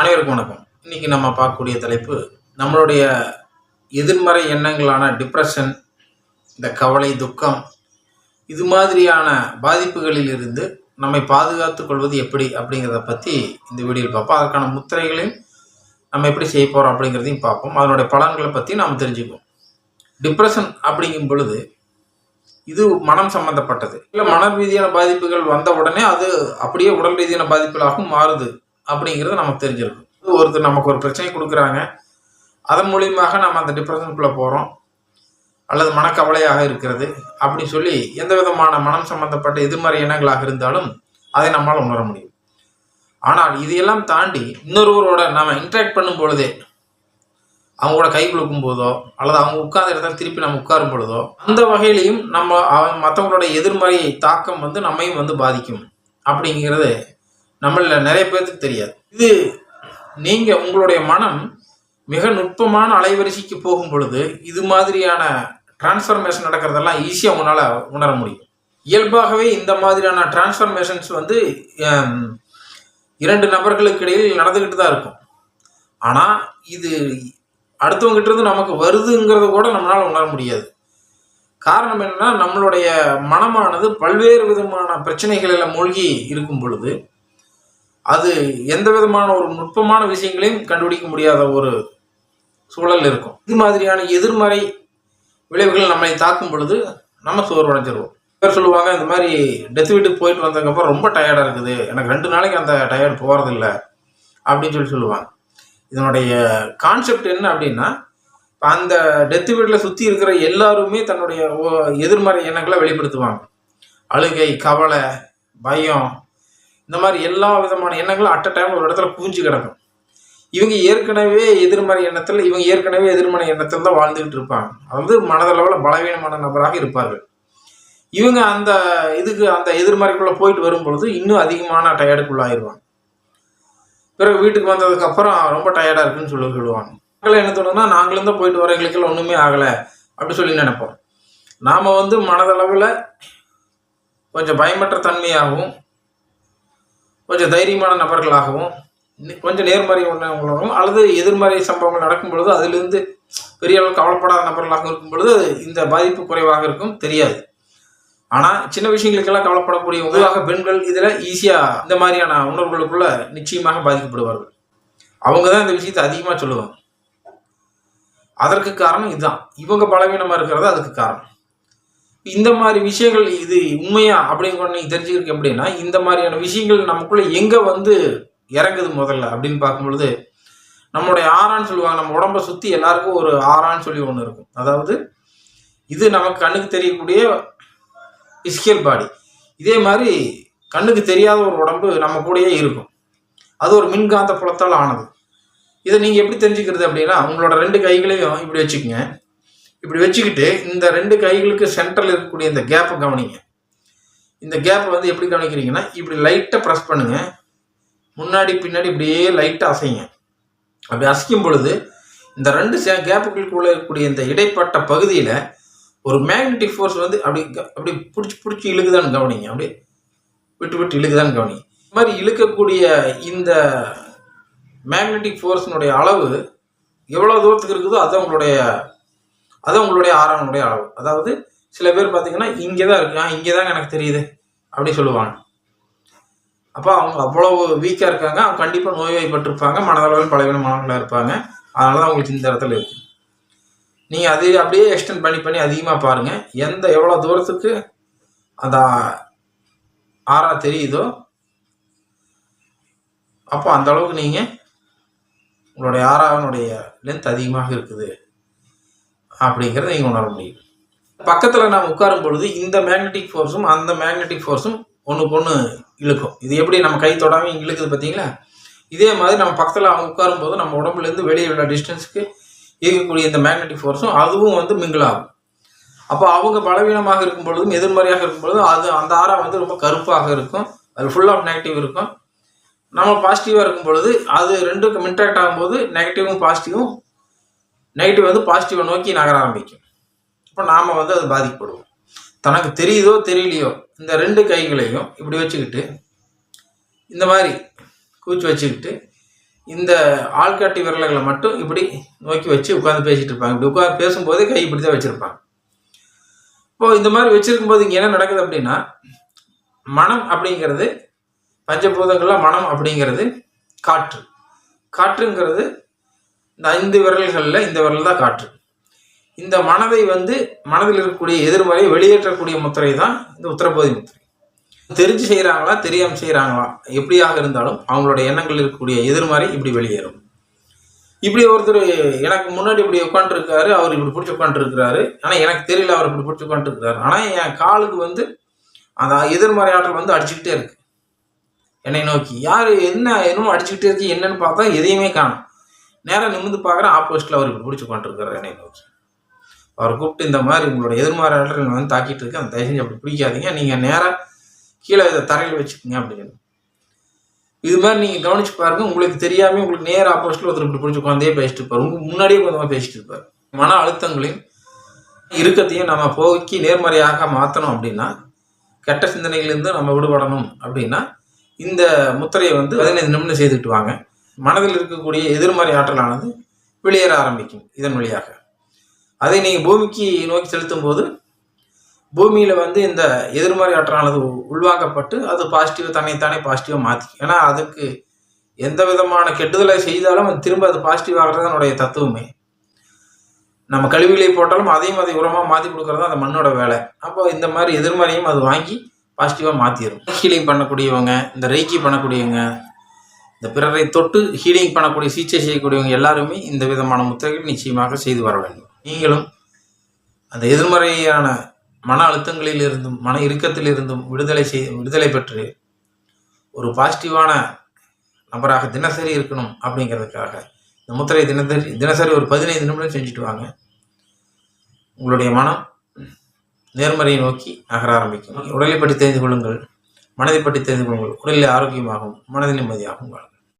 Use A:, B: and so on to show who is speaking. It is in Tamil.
A: அனைவருக்கும் வணக்கம். இன்னைக்கு நம்ம பார்க்கக்கூடிய தலைப்பு நம்மளுடைய எதிர்மறை எண்ணங்களான டிப்ரெஷன் இந்த கவலை துக்கம் இது மாதிரியான பாதிப்புகளில் இருந்து நம்மை பாதுகாத்து கொள்வது எப்படி அப்படிங்கிறத பற்றி இந்த வீடியோவில் பார்ப்போம். அதற்கான முத்திரைகளையும் நம்ம எப்படி செய்ய போகிறோம் அப்படிங்கிறதையும் பார்ப்போம். அதனுடைய பலன்களை பற்றி நாம் தெரிஞ்சுக்குவோம். டிப்ரெஷன் அப்படிங்கும் பொழுது இது மனம் சம்பந்தப்பட்டது. இல்லை மன ரீதியான பாதிப்புகள் வந்த உடனே அது அப்படியே உடல் ரீதியான பாதிப்புகளாகவும் மாறுது. அப்படிங்கிறது நமக்கு தெரிஞ்சிருக்கும். ஒருத்தர் நமக்கு ஒரு பிரச்சனை கொடுக்குறாங்க அதன் மூலியமாக நம்ம அந்த டிப்ரெஷனுக்குள்ளே போகிறோம் அல்லது மனக்கவலையாக இருக்கிறது. அப்படின்னு சொல்லி எந்த விதமான மனம் சம்பந்தப்பட்ட எதிர்மறை எண்ணங்களாக இருந்தாலும் அதை நம்மால் உணர முடியும். ஆனால் இதையெல்லாம் தாண்டி இன்னொருவரோட நாம் இன்ட்ராக்ட் பண்ணும் பொழுதே அவங்க கூட கை கொடுக்கும் போதோ அல்லது அவங்க உட்கார்ந்த இடத்துல திருப்பி நம்ம உட்காரும் பொழுதோ அந்த வகையிலையும் நம்ம மற்றவங்களோட எதிர்மறை தாக்கம் வந்து நம்மையும் வந்து பாதிக்கும். அப்படிங்கிறது நம்மள நிறைய பேர்த்துக்கு தெரியாது. இது நீங்கள் உங்களுடைய மனம் மிக நுட்பமான அலைவரிசைக்கு போகும் பொழுது இது மாதிரியான டிரான்ஸ்ஃபர்மேஷன் நடக்கிறதெல்லாம் ஈஸியாக உன்னால் உணர முடியும். இயல்பாகவே இந்த மாதிரியான டிரான்ஸ்ஃபர்மேஷன்ஸ் வந்து இரண்டு நபர்களுக்கு இடையில் நடந்துக்கிட்டு தான் இருக்கும். ஆனால் இது அடுத்தவங்ககிட்ட இருந்து நமக்கு வருதுங்கிறத கூட நம்மளால் உணர முடியாது. காரணம் என்னன்னா நம்மளுடைய மனமானது பல்வேறு விதமான பிரச்சனைகளில் மூழ்கி இருக்கும் பொழுது அது எந்த விதமான ஒரு நுட்பமான விஷயங்களையும் கண்டுபிடிக்க முடியாத ஒரு சூழல் இருக்கும். இது மாதிரியான எதிர்மறை விளைவுகள் நம்மளை தாக்கும் பொழுது நம்ம சோர்வடைஞ்சிருவோம். பேர் சொல்லுவாங்க இந்த மாதிரி டெத் வீட்டுக்கு போயிட்டு வந்ததுக்கப்புறம் ரொம்ப டயர்டாக இருக்குது. எனக்கு ரெண்டு நாளைக்கு அந்த டயர்டு போகிறதில்ல அப்படின்னு சொல்லி சொல்லுவாங்க. இதனுடைய கான்செப்ட் என்ன அப்படின்னா அந்த டெத் வீட்டில் சுற்றி இருக்கிற எல்லாருமே தன்னுடைய ஓ- எதிர்மறை எண்ணங்களை வெளிப்படுத்துவாங்க. அழுகை கவலை பயம் இந்த மாதிரி எல்லா விதமான எண்ணங்களும் அட் அ டைம் ஒரு இடத்துல குவிஞ்சு கிடக்கும். இவங்க ஏற்கனவே எதிர்மறை எண்ணத்தில் இவங்க ஏற்கனவே எதிர்மறை எண்ணத்தில் தான் வாழ்ந்துகிட்டு இருப்பாங்க. அதாவது மனதளவில் பலவீனமான நபராக இருப்பார்கள். இவங்க அந்த இதுக்கு அந்த எதிர்மறைக்குள்ளே போயிட்டு வரும் பொழுது இன்னும் அதிகமான டயர்டுக்குள்ளாயிருவாங்க பிறகு வீட்டுக்கு வந்ததுக்கப்புறம் ரொம்ப டயர்டாக இருக்குன்னு சொல்லி சொல்லுவாங்க. மக்கள் என்ன தோணுன்னா நாங்களும் தான் போயிட்டு வர எங்களுக்கெல்லாம் ஒன்றுமே ஆகலை அப்படின்னு சொல்லி நினைப்போம். நாம் வந்து மனதளவில் கொஞ்சம் பயமற்ற தன்மையாகவும் கொஞ்சம் தைரியமான நபர்களாகவும் கொஞ்சம் நேர்மறை உள்ளவங்களாகவும் அல்லது எதிர்மறை சம்பவங்கள் நடக்கும் பொழுது அதிலிருந்து பெரிய அளவு கவலைப்படாத நபர்களாக இருக்கும் பொழுது இந்த பாதிப்பு குறைவாக இருக்கும் தெரியாது. ஆனால் சின்ன விஷயங்களுக்கெல்லாம் கவலைப்படக்கூடிய பொதுவாக பெண்கள் இதில் ஈஸியாக இந்த மாதிரியான உணர்வுகளுக்குள்ள நிச்சயமாக பாதிக்கப்படுவார்கள். அவங்க தான் இந்த விஷயத்தை அதிகமாக சொல்லுவாங்க. அதற்கு காரணம் இதுதான். இவங்க பலவீனமாக இருக்கிறது அதுக்கு காரணம். இந்த மாதிரி விஷயங்கள் இது உண்மையா அப்படிங்கிற நீங்க தெரிஞ்சுக்கிறதுக்கு எப்படின்னா இந்த மாதிரியான விஷயங்கள் நமக்குள்ள எங்க வந்து இறங்குது முதல்ல அப்படின்னு பார்க்கும்பொழுது நம்மளுடைய ஆறான்னு சொல்லுவாங்க நம்ம உடம்ப சுத்தி எல்லாருக்கும் ஒரு ஆறான்னு சொல்லி ஒன்று இருக்கும். அதாவது இது நமக்கு கண்ணுக்கு தெரியக்கூடிய பிசிக்கல் பாடி இதே மாதிரி கண்ணுக்கு தெரியாத ஒரு உடம்பு நம்ம கூடயே இருக்கும். அது ஒரு மின்காந்த புலத்தால் ஆனது. இதை நீங்கள் எப்படி தெரிஞ்சுக்கிறது அப்படின்னா உங்களோட ரெண்டு கைகளையும் இப்படி வச்சுக்கோங்க. இப்படி வச்சுக்கிட்டு இந்த ரெண்டு கைகளுக்கு சென்டரில் இருக்கக்கூடிய இந்த கேப்பை கவனிங்க. இந்த கேப்பை வந்து எப்படி கவனிக்கிறீங்கன்னா இப்படி லைட்டாக ப்ரெஸ் பண்ணுங்க. முன்னாடி பின்னாடி இப்படியே லைட்டாக அசைங்க. அப்படி அசைக்கும் பொழுது இந்த ரெண்டு கேப்புகளுக்குள்ளே இருக்கக்கூடிய இந்த இடைப்பட்ட பகுதியில் ஒரு மேக்னெட்டிக் ஃபோர்ஸ் வந்து அப்படி க- அப்படி பிடிச்சி பிடிச்சி இழுக்குதான்னு கவனிங்க. அப்படியே விட்டு விட்டு இழுக்குதான்னு கவனிங்க. இந்த மாதிரி இழுக்கக்கூடிய இந்த மேக்னெட்டிக் ஃபோர்ஸினுடைய அளவு எவ்வளோ தூரத்துக்கு இருக்குதோ அது உங்களுடைய அது உங்களுடைய ஆறாவனுடைய அளவு. அதாவது சில பேர் பார்த்தீங்கன்னா இங்கே தான் இருக்கு. இங்கே தான் எனக்கு தெரியுது. அப்படி சொல்லுவாங்க. அப்போ அவங்க அவ்வளோ வீக்காக இருக்காங்க. அவங்க கண்டிப்பாக நோய்வாய்ப்பட்டிருப்பாங்க. மனதளவில் பலவீனமானவர்களாக இருப்பாங்க. அதனால தான் அவங்களுக்கு இந்த இடத்துல இருக்கு. நீங்கள் அது அப்படியே எக்ஸ்டெண்ட் பண்ணி பண்ணி அதிகமாக பாருங்கள் எந்த எவ்வளோ தூரத்துக்கு அந்த ஆறா தெரியுதோ அப்போ அந்த அளவுக்கு நீங்கள் உங்களுடைய ஆறாவனுடைய லென்த் அதிகமாக இருக்குது. அப்படிங்கிறத நீங்கள் உணர முடியும் பக்கத்தில் நாம் உட்காரும் பொழுது இந்த மேக்னெட்டிக் ஃபோர்ஸும் அந்த மேக்னெட்டிக் ஃபோர்ஸும் ஒன்றுக்கு ஒன்று இழுக்கும். இது எப்படி நம்ம கை தொடாமல் இழுக்குது பார்த்தீங்களா இதே மாதிரி நம்ம பக்கத்தில் அவங்க உட்காரும் போது நம்ம உடம்புலேருந்து வெளியே உள்ள டிஸ்டன்ஸுக்கு இருக்கக்கூடிய இந்த மேக்னெட்டிக் ஃபோர்ஸும் அதுவும் வந்து மிங்கிளாகும் ஆகும். அப்போ அவங்க பலவீனமாக இருக்கும் பொழுதும் எதிர்மறையாக இருக்கும் பொழுதும் அது அந்த ஆறா வந்து ரொம்ப கருப்பாக இருக்கும். அது ஃபுல் ஆஃப் நெகட்டிவ் இருக்கும். நம்ம பாசிட்டிவாக இருக்கும் பொழுது அது ரெண்டுக்கும் இன்ட்ராக்ட் ஆகும்போது நெகட்டிவும் பாசிட்டிவும் நெகட்டிவ் வந்து பாசிட்டிவை நோக்கி நகர ஆரம்பிக்கும். அப்போ நாம் வந்து அது பாதிக்கப்படுவோம். தனக்கு தெரியுதோ தெரியலையோ இந்த ரெண்டு கைகளையும் இப்படி வச்சுக்கிட்டு இந்த மாதிரி கூச்சி வச்சுக்கிட்டு இந்த ஆள்காட்டி விரல்களை மட்டும் இப்படி நோக்கி வச்சு உட்காந்து பேசிகிட்டு இருப்பாங்க. இப்படி உட்காந்து பேசும்போதே கை இப்படி தான் வச்சுருப்பாங்க. இப்போது இந்த மாதிரி வச்சுருக்கும்போது இங்கே என்ன நடக்குது அப்படின்னா மனம் அப்படிங்கிறது பஞ்சபூதங்களில் மனம் அப்படிங்கிறது காற்று. காற்றுங்கிறது இந்த ஐந்து விரல்களில் இந்த விரல் தான் காற்று. இந்த மனதை வந்து மனதில் இருக்கக்கூடிய எதிர்மறை வெளியேற்றக்கூடிய முத்திரை தான் இந்த உத்தரபோதி முத்திரை. தெரிஞ்சு செய்கிறாங்களா தெரியாமல் செய்கிறாங்களா எப்படியாக இருந்தாலும் அவங்களோட எண்ணங்கள் இருக்கக்கூடிய எதிர்மறை இப்படி வெளியேறும். இப்படி ஒருத்தர் எனக்கு முன்னாடி இப்படி உட்காந்துருக்காரு அவர் இப்படி பிடிச்சி உட்காந்துருக்கிறாரு ஆனால் எனக்கு தெரியல அவர் இப்படி பிடிச்சி உட்காந்துருக்கிறாரு ஆனால் என் காலுக்கு வந்து அந்த எதிர்மறை ஆற்றல் வந்து அடிச்சுக்கிட்டே இருக்கு. என்னை நோக்கி யார் என்ன என்னமோ அடிச்சுக்கிட்டே இருக்கு என்னன்னு பார்த்தா எதையுமே காணும். நேராக நிமிந்து பார்க்குறேன் ஆப்போசிட்டில் அவர் இப்படி பிடிச்சி உட்காந்துருக்காரு என்னை நோக்கி அவர் கூப்பிட்டு இந்த மாதிரி உங்களோட எதிர்மறை வந்து தாக்கிட்டு இருக்கு அந்த தயவு செஞ்சு அப்படி பிடிக்காதீங்க. நீங்கள் நேராக கீழே இதை தரையில் வச்சுக்கோங்க அப்படின்னு இது மாதிரி நீங்கள் கவனிச்சு பாருங்க. உங்களுக்கு தெரியாமல் உங்களுக்கு நேர ஆப்போசிட்டில் ஒருத்தர் இப்படி பிடிச்சி உட்காந்தே பேசிட்டு இருப்பார். உங்களுக்கு முன்னாடியே கொஞ்சமாக பேசிட்டு இருப்பார். மன அழுத்தங்களையும் இறுக்கத்தையும் நம்ம போக்கி நேர்மறையாக மாற்றணும் அப்படின்னா கெட்ட சிந்தனைகளிலிருந்து நம்ம விடுபடணும் அப்படின்னா இந்த முத்திரையை வந்து பதினைந்து நிமிடம் செய்துட்டு வாங்க. மனதில் இருக்கக்கூடிய எதிர்மறை ஆற்றலானது வெளியேற ஆரம்பிக்கும் இதன் வழியாக. அதை நீங்கள் பூமிக்கு நோக்கி செலுத்தும் போது பூமியில் வந்து இந்த எதிர்மறை ஆற்றலானது உ- உள்வாங்கப்பட்டு அது பாசிட்டிவாக தன்னைத்தானே பாசிட்டிவாக மாற்றிக்கும் ஏன்னா அதுக்கு எந்த விதமான கெட்டுதலை செய்தாலும் அது திரும்ப அது பாசிட்டிவ் ஆகிறது அதனுடைய தத்துவமே. நம்ம கழிவுகளை போட்டாலும் அதையும் அதை உரமாக மாற்றி கொடுக்குறது தான் அந்த மண்ணோட வேலை. அப்போ இந்த மாதிரி எதிர்மறையும் அது வாங்கி பாசிட்டிவாக மாற்றிடும் ஹீலிங் பண்ணக்கூடியவங்க இந்த ரெய்க்கி பண்ணக்கூடியவங்க இந்த பிறரை தொட்டு ஹீலிங் பண்ணக்கூடிய சிகிச்சை செய்யக்கூடியவங்க எல்லாருமே இந்த விதமான முத்திரைகள் நிச்சயமாக செய்து வர வேண்டும். நீங்களும் அந்த எதிர்மறையான மன அழுத்தங்களில் இருந்தும் மன இறுக்கத்தில் இருந்தும் விடுதலை செய் விடுதலை பெற்று ஒரு பாசிட்டிவான நபராக தினசரி இருக்கணும் அப்படிங்கிறதுக்காக இந்த முத்திரை தினசரி தினசரி ஒரு பதினைந்து நிமிடம் செஞ்சுட்டு வாங்க. உங்களுடைய மனம் நேர்மறையை நோக்கி நகர ஆரம்பிக்கும். உடலை பற்றி தெரிந்து கொள்ளுங்கள் மனதை பற்றி தெரிந்து கொள்ளுங்கள். உடலில் ஆரோக்கியமாகவும் மனதில் நிம்மதியாகவும் வாழும்